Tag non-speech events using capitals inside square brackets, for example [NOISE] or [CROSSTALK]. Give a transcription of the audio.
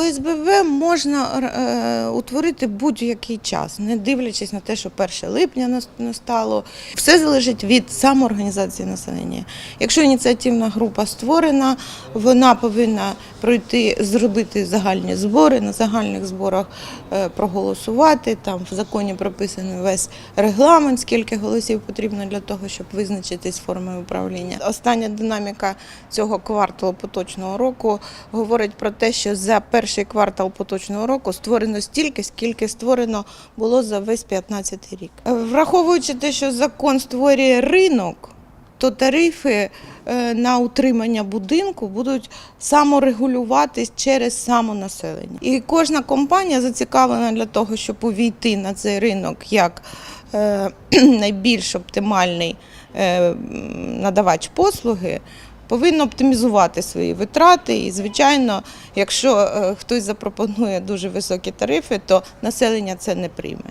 ОСББ можна е, утворити будь-який час, не дивлячись на те, що 1 липня настало. Все залежить від самоорганізації населення. Якщо ініціативна група створена, вона повинна пройти, зробити загальні збори, на загальних зборах е, проголосувати. Там в законі прописаний весь регламент, скільки голосів потрібно для того, щоб визначитись формою управління. Остання динаміка цього кварталу поточного року говорить про те, що за перший квартал поточного року створено стільки, скільки створено було за весь 15 рік. Е, Враховуючи те, що закон створює ринок, то тарифи е, на утримання будинку будуть саморегулюватись через самонаселення. І кожна компанія зацікавлена для того, щоб увійти на цей ринок як е, [CLEARS THROAT] найбільш оптимальний надавач послуги. Повинно оптимізувати свої витрати, і звичайно, якщо е, хтось запропонує дуже високі тарифи, то населення це не прийме.